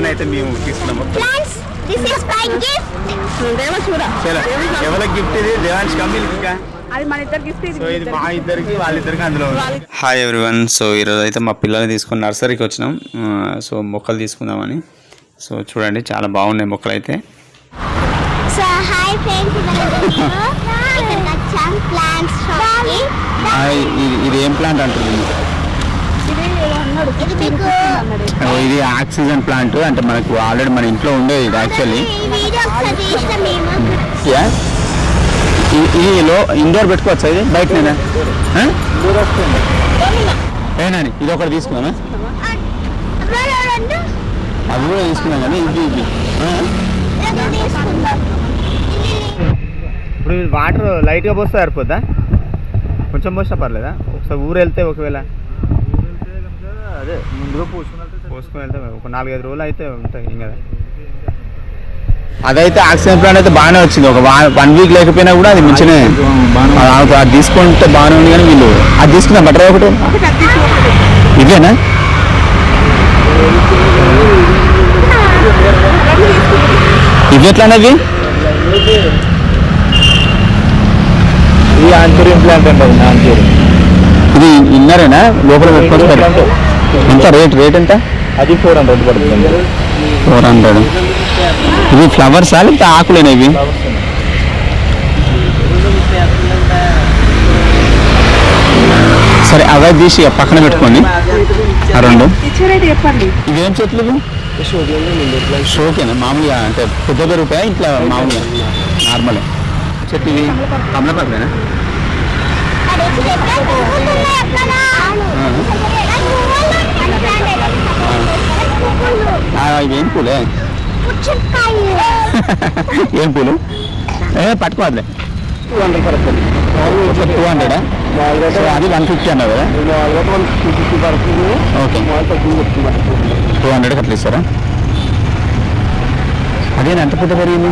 పిల్లల్ని అయితే మేము తీసుకున్నాము Plants, this is my gift. చలో ఎవరికి గిఫ్ట్ ఇది? దేవాంశ్ కమ్మిల్ ఇంకా అది మన ఇద్దరు గిఫ్ట్ సో ఇది మా ఇద్దరికి వాళ్ళిద్దరికి అందులో హాయ్ ఎవ్రీవన్ సో ఈరోజు అయితే మా పిల్లల్ని తీసుకుని నర్సరీకి వచ్చినాం. సో మొక్కలు తీసుకుందామని. సో చూడండి చాలా బాగున్నాయి మొక్కలు అయితే. ఇది ఇది ఏం ప్లాంట్ అంటుంది ఇది ఆక్సిజన్ ప్లాంట్ అంటే మనకు ఆల్రెడీ మన ఇంట్లో ఉండేది ఇది యాక్చువల్లీ. ఈ వీడియో ఒకసారి తీసిన మేము. ఇది లో ఇండోర్ పెట్టుకోవచ్చా ఇది? బయటనేనా? ఏనాని ఇది ఒకటి రెండు. అవి కూడా తీసుకున్నాం కానీ ఇది ఇది. ఇప్పుడు ఇది వాటర్ లైట్గా పోస్తే సరిపోద్దా? కొంచెం పోసినా పర్లేదా? ఒకసారి ఊరు వెళ్తే ఒకవేళ. అదే ముందుగా పోసుకున్నట్టు పోసుకొని వెళ్తే ఒక నాలుగైదు రోజులు అయితే ఉంటాయి ఇంకా. అదైతే ఆక్సిజన్ ప్లాంట్ అయితే బాగానే వచ్చింది. ఒక వన్ వీక్ లేకపోయినా కూడా అది మంచిగానే అది అది తీసుకుంటే బాగానే ఉంది కానీ వీళ్ళు అది తీసుకుందాం బట్టర్ ఒకటి. ఇదేనా? ఇవి ఎట్లా అన్నది ఇది ఆంతూరియం ప్లాంట్ అంటారు ఇది ఇన్నరేనా? లోపల పెట్టుకోవచ్చు ఎంత రేట్ రేట్ ఎంత? అది ఫోర్ హండ్రెడ్ పడుతుంది. ఫోర్ హండ్రెడ్ ఇవి ఫ్లవర్సా లేకపోతే ఆకులేనా ఇవి? సరే అవే తీసి పక్కన పెట్టుకోండి. ఆ రెండు. ఇవేం చెట్లు షోకేనా? మామూలుగా అంటే పెద్ద పెరుగుతాయా ఇట్లా మామూలుగా? నార్మల్. చెట్లు ఇవి? కమలపాకులేనా అది వచ్చి ఎక్కడ తిరుగుతున్నాయి అక్కడ ఆ, ఇవేం పూలే? ఏం పూలు? ఏ పట్టుకోవద్లే టూ హండ్రెడ్ పడుతుంది. టూ హండ్రెడా సో అది వన్ ఫిఫ్టీ అన్నారు కదా? ఓకే. టూ హండ్రెడ్కి అట్లా ఇస్తారా? అదే ఎంత పెద్ద పెరిగింది?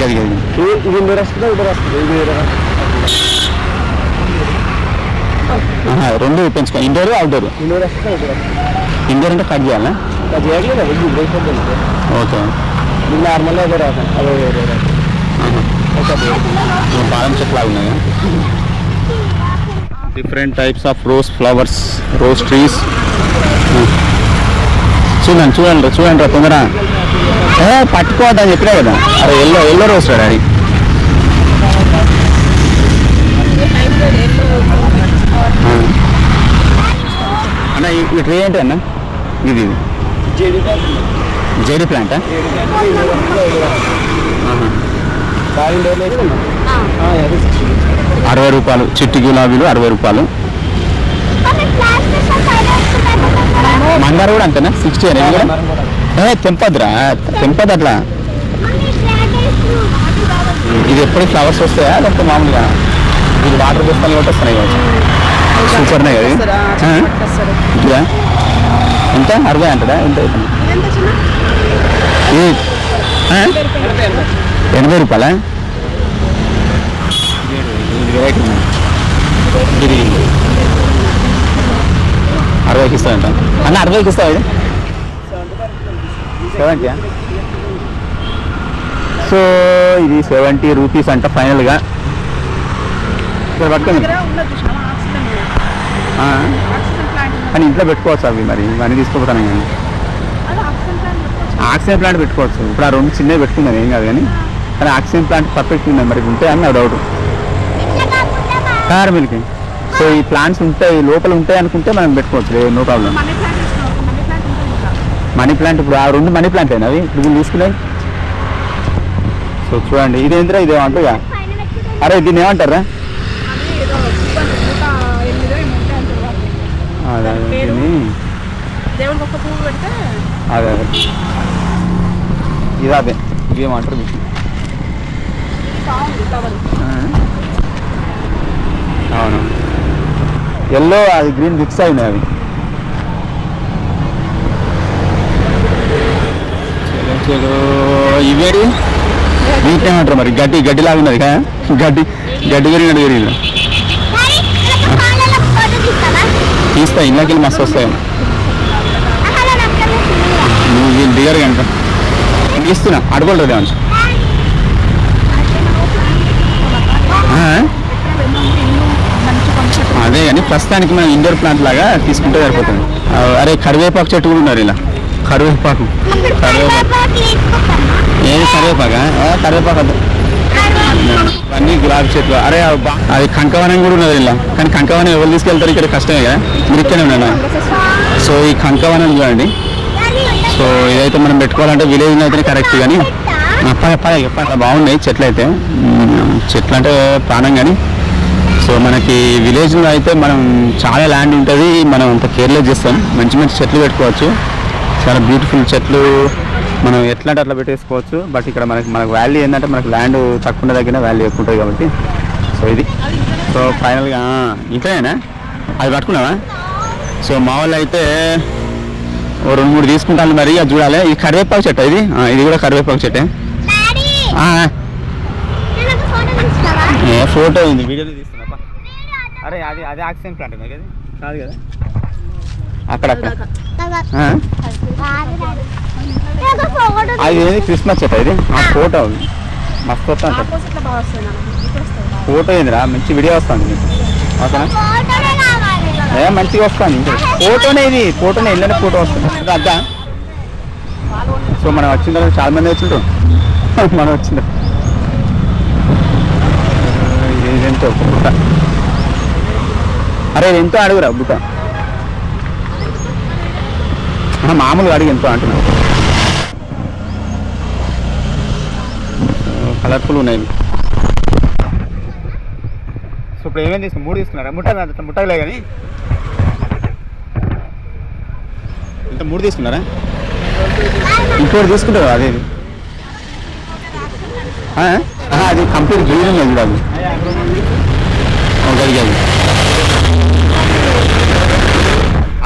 గది గది. ఇది ఇండోర్ వస్తుందా ఇండోర్ వస్తుంది? ఇది వేరే ఆహా, రెండు పెంచుకో. ఇండోర్ అవుట్డోర్ ఇండోర్ అంటే కట్ చేయాలా? అది చేయట్లేదు అది ఇండోర్ వస్తుంది ఓకే. ఇది నార్మల్గా అదే రాసాను అదే వేరే రాసాను బాదం చెట్లు ఉన్నాయి? Different types of rose flowers rose trees చూడండి చూడండి చూడండి రా తొందర పట్టుకోవద్దని చెప్పినా కదా. అరే ఎల్లో ఎల్లో రోజ్ రా డాడీ. అన్న ఈ- ఈ ట్రీ ఏంటి అన్న? ఇది ఇది. జేడి ప్లాంటా. అరవై రూపాయలు. చిట్టి గులాబీలు అరవై రూపాయలు. మందార కూడా అంతేనా? సిక్స్టీ కూడా ఏ తెంపద్రా తెంపదు అట్లా. ఇది ఎప్పుడు ఫ్లవర్స్ వస్తాయా? లేకపోతే మామూలుగా ఇది వాటర్ పోస్తాను కాబట్టి వస్తున్నాయి సూపర్నే కదా ఎంత? అరవై అంటదా? ఎంత? ఎనభై రూపాయలా? అరవైకి ఇస్తానంట అన్న అరవైకి ఇస్తావా ఇది? సెవెంటీయా సో ఇది సెవెంటీ రూపీస్ అంట ఫైనల్గా. ఇక్కడ పట్టుకుంది కానీ ఇంట్లో పెట్టుకోవచ్చు అవి మరి. ఇవన్నీ తీసుకుపోతాను కానీ. ఆక్సిజన్ ప్లాంట్ పెట్టుకోవచ్చు. ఇప్పుడు ఆ రెండు చిన్నవి పెట్టుకున్నాను ఏం కాదు కానీ. కానీ ఆక్సిజన్ ప్లాంట్ పర్ఫెక్ట్ ఉంది మరి. ఉంటాయి అని నా డౌట్. కార్ మిల్కి సో ఈ ప్లాంట్స్ ఉంటాయి లోపల ఉంటాయి అనుకుంటే మనం పెట్టుకోవచ్చు నో ప్రాబ్లం. మనీ ప్లాంట్ ఇప్పుడు ఆ రెండు మనీ ప్లాంట్ అయినా అవి. ఇప్పుడు తీసుకున్నాయి సో చూడండి ఇదేంద్రా పైన పెట్టుకుంటే అరే దీన్ని ఏమంటారా అది ఏదో ఇబ్బంది నూట ఎనిమిదో ఏమో ఉంటాయి అంటారు వాటిని. అదే అదే పేరు? దీన్ని దేవుడికి ఒక పువ్వు పెడితే అదే అదే. ఇది అదే. ఇవేమంటారు మీకు అవును. ఎల్లో అది గ్రీన్ మిక్స్ అయినాయి అవి. ఇవేడి వీటినేమంటారు మరి? గడ్డి గడ్డి లాగా ఉన్నది కదా గడ్డి గడ్డి పెరిగినట్టు పెరిగింది డాడీ ఇలా కాళ్ళలో ఫోటో తీస్తావా? తీస్తా ఇళ్ళకి వెళ్ళి మస్తు వస్తాయి. అలా కనుక. నువ్వు ఇస్తున్నా. అడగలేదు మంచి అదే కానీ ప్రస్తుతానికి మనం ఇండోర్ ప్లాంట్ లాగా తీసుకుంటే సరిపోతుంది. అరే కరివేపాకు చెట్టు కూడా ఉన్నారు ఇలా. కరివేపాకు. కరివేపాకు ఏది కరివేపాకా? కరివేపాకు వద్దు. అన్ని గులాబీ చెట్లు. అరే అది కంకవనం కూడా ఉన్నది ఇలా. కానీ కంకవనం ఎవరు తీసుకెళ్తారు? ఇక్కడ కష్టమే కదా. మీరు ఇక్కడే ఉన్నాను సో ఈ కంకవనం చూడండి. సో ఇదైతే మనం పెట్టుకోవాలంటే విలేజ్ అయితే కరెక్ట్ కానీ ఆ, బాగున్నాయి చెట్లు అయితే. చెట్లు అంటే ప్రాణం కానీ. సో మనకి విలేజ్లో అయితే మనం చాలా ల్యాండ్ ఉంటుంది మనం అంత కేర్లెస్ చేస్తాం. మంచి మంచి చెట్లు పెట్టుకోవచ్చు. చాలా బ్యూటిఫుల్ చెట్లు మనం ఎట్లా అంటే అట్లా పెట్టేసుకోవచ్చు. బట్ ఇక్కడ మనకి మనకు వాల్యూ ఏంటంటే మనకు ల్యాండ్ తక్కువ ఉన్న దగ్గర వాల్యూ ఎక్కువ ఉంటుంది కాబట్టి. సో ఇది. సో ఫైనల్గా ఇంట్లోనేనా? అది పట్టుకున్నావా? సో మా వాళ్ళు అయితే రెండు మూడు తీసుకుంటాను మరి అది చూడాలి. ఈ కరివేపాకు చెట్టు ఇది? ఇది కూడా కరివేపాకు చెట్టే. ఫోటో తీస్తావా ఏ ఫోటో ఉంది వీడియోలో తీస్తున్నా అరే అది అది ఆక్సిజన్ ప్లాంట్ కదా ఇది? కాదు కదా. ఒక ఫోటో అది ఏది? క్రిస్మస్ చెట్టు ఇది? ఆ ఫోటో ఉంది. మస్తు వస్తుంది. ఫోటో ఏందిరా? మంచి వీడియో వస్తుంది మీకు ఓకేనా. ఏ మంచిగా వస్తుంది ఫోటోనే ఇది ఫోటోనే వెళ్ళిన ఫోటో వస్తుంది. అద్దా సో మనం వచ్చిన తర్వాత చాలా మంది వచ్చిండ్రు. మనం వచ్చిండ్రు ఇది బుట్ట. అరే ఎంతో అడుగురా బుట్ట. మామూలుగా అడిగి ఎంతో అంటున్నావు కలర్ఫుల్ ఉన్నాయి. ఇప్పుడు ఏమేమి తీసుకున్నారు మూడు తీసుకున్నారా? ముట్ట అంత ముట్టలే కానీ. ఇంత మూడు తీసుకున్నారా? ఇంకోటి తీసుకుంటారు అదే అది కంప్లీట్ గ్రీన్ ఉంది చూడ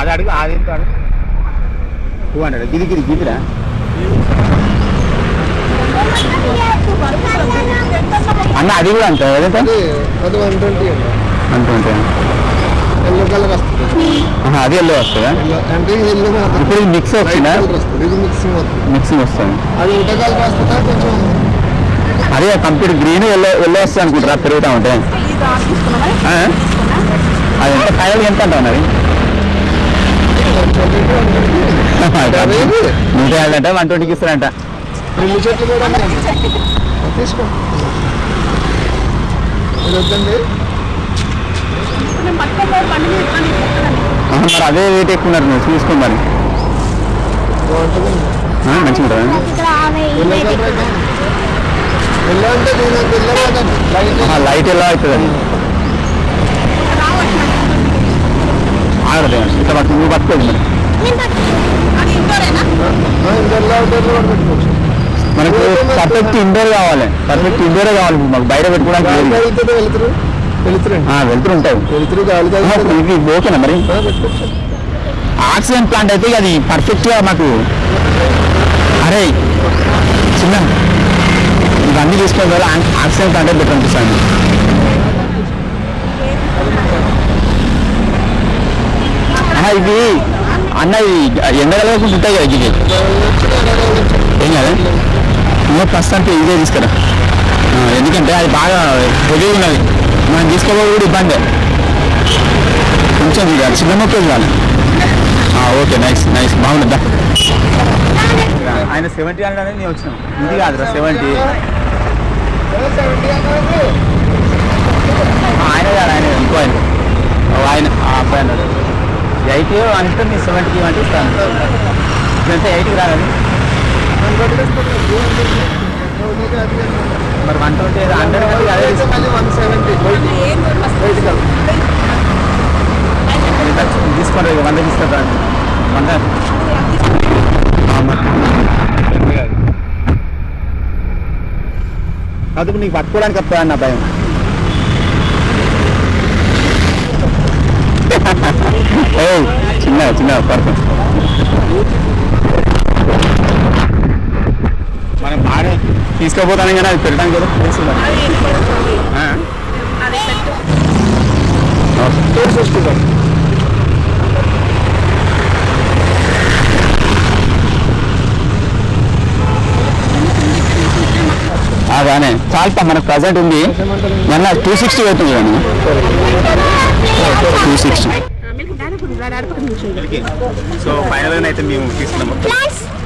అది అడుగు అది అడుగు? Two hundred. గిది గిది గిదిరా? అన్న అది కూడా అంత అది అది వన్ ట్వంటీ ఎల్లో కలర్ వస్తుంది. అది ఎల్లో వస్తుందా? అంటే ఎల్లో ఇప్పుడు మిక్స్ వచ్చిందా? ఇది మిక్సింగ్ వస్తుంది. మిక్సింగ్ వస్తుంది. అది ఒకటే కలర్ వస్తుందా కొంచెం అదే కంప్లీట్ గ్రీన్ ఎల్లో ఎల్లో వస్తుంది అనుకుంటారా పెరుగుతా ఉంటే? అది ఎంత? ఫైనల్ ఎంత అంటావు మరి? నూట యాభై అంటే వన్ ట్వంటీకి ఇస్తారంట. రెండు చెట్లు కూడా. తీసుకో. ఇది వద్దండి మరి అదే రేట్ ఎక్కువ ఉన్నారు మీరు చూసుకో మరి. బాగుంటుందండి ఆ, మంచిగా ఇక్కడ లైట్ ఎలా అవుతుంది అది ఆగదు ఇట్లా పట్టు నువ్వు పట్టుకోదు మరి. అది మనకు పర్ఫెక్ట్ ఇండోర్ కావాలి. పర్ఫెక్ట్ ఇండోర్ కావాలి. మాకు బయట పెట్టుకోవడానికి వెళ్తురు ఉంటాయి. ఇది ఓకేనా మరి? ఆక్సిజన్ ప్లాంట్ అయితే అది పర్ఫెక్ట్గా మాకు అరే చిన్న ఇవన్నీ తీసుకున్న ద్వారా ఆక్సిజన్ ప్లాంట్ బెటర్ అనిపిస్తుంది ఆహా, ఇవి అన్న ఎండగలకుండా ఉంటాయి కదా ఇవి. ఏం కదా? ఇంకా అంటే ఇదే తీసుకురా. ఎందుకంటే అది బాగా హెవీ ఉన్నది. మనం తీసుకోవాలి కూడా ఇబ్బందే. కొంచెం ఇక చిన్న మొక్క కాదు ఓకే నైస్ నైస్ బాగుంటుందా ఆయన సెవెంటీ హండ్రెడ్ అనేది నేను వచ్చినాం. ఇది కాదురా సెవెంటీ ఆయన కాదు ఆయన ఇంకో ఆయన. ఆయన అబ్బాయి అన్నాడు. ఎయిటీ అంటే నేను సెవెంటీ అంటే ఇస్తాను. ఇదంతా ఎయిటీకి మరి వన్ ట్వంటీ హండ్రెడ్ అదే తీసుకో. One seventy. తీసుకోండి వంద తీసుకుంటా. వంద. అందుకు నీకు పట్టుకోవడానికి వస్తా అన్న భయం? చిన్న చిన్న పర్ఫెక్ట్. తీసుకోపోతాను కానీ అది పెట్టడానికి కదా. ప్లేస్ చూసుకుంటాం బాగానే చాలా మనకు ప్రజెంట్ ఉంది. మన టూ సిక్స్టీ అవుతుంది కదా టూ సిక్స్టీ సో ఫైనల్ అయితే మేము తీసుకున్నాము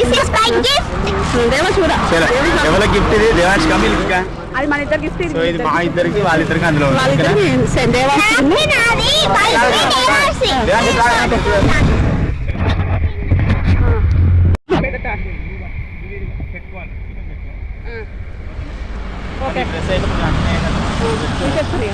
this is my gift. ఎవరి గిఫ్ట్ ఇది దేవాంశ్ కమిల్ అది మన ఇద్దరు గిఫ్ట్ సో ఇది మా ఇద్దరికి వాళ్ళిద్దరికి అందులో ఉంది. ఓకేనా? Happy Nadi, by Devarsi. Devansh రా. ఓకే డ్రెస్ అయితే కొంచెం అంతే. తీసేసుకుని